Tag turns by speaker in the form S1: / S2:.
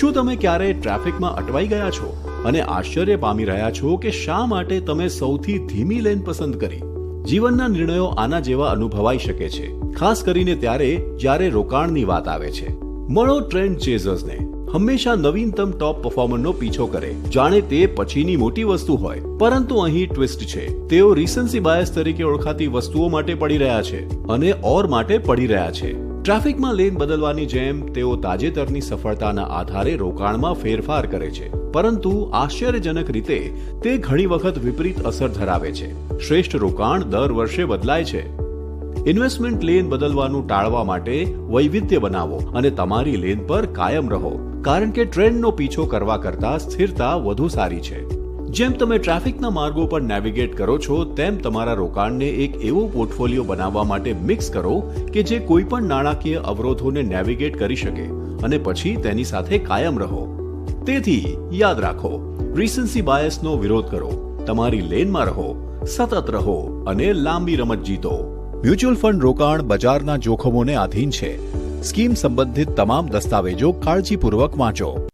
S1: શું તમે ક્યારેય ટ્રાફિકમાં અટવાઈ ગયા છો અને આશ્ચર્ય પામી રહ્યા છો કે શા માટે તમે સૌથી ધીમી લેન પસંદ કરી? જીવનના નિર્ણયો આના જેવા અનુભવાઈ શકે છે. ખાસ કરીને ત્યારે જ્યારે રોકાણની વાત આવે છે. મળો ટ્રેન્ડ ચેઝર્સને. હંમેશા નવીનતમ ટોપ પરફોર્મરનો પીછો કરે. જાણે તે પછીની મોટી વસ્તુ હોય. પરંતુ અહીં ટ્વિસ્ટ છે. તેઓ રિસન્સી બાયસ તરીકે ઓળખાતી વસ્તુઓ માટે પડી રહ્યા છે અને ઓર માટે પડી રહ્યા છે. ટ્રાફિકમાં લેન બદલવાની જેમ તેઓ તાજેતરની સફળતાના આધારે રોકાણમાં ફેરફાર કરે છે. પરંતુ આશ્ચર્યજનક રીતે, તે ઘણી વખત વિપરીત અસર ધરાવે છે. શ્રેષ્ઠ રોકાણ દર વર્ષે બદલાય છે. ઇન્વેસ્ટમેન્ટ લેન બદલવાનું ટાળવા માટે વૈવિધ્ય બનાવો અને તમારી લેન પર કાયમ રહો. કારણ કે ટ્રેન્ડનો પીછો કરવા કરતાં સ્થિરતા વધુ સારી છે. જેમ તમે ટ્રાફિકના માર્ગો પર નેવિગેટ કરો છો, તેમ તમારા રોકાણને એક એવો પોર્ટફોલિયો બનાવવા માટે મિક્સ કરો કે જે કોઈ પણ નાણાકીય અવરોધોને નેવિગેટ કરી શકે અને પછી તેની સાથે કાયમ રહો. તેથી, યાદ રાખો રિસન્સી બાયસનો વિરોધ કરો, તમારી લેનમાં રહો, સતત રહો અને લાંબી રમત જીતો. મ્યુચ્યુઅલ ફંડ રોકાણ બજારના જોખમોને આધીન છે. સ્કીમ સંબંધિત તમામ દસ્તાવેજો કાળજીપૂર્વક વાંચો.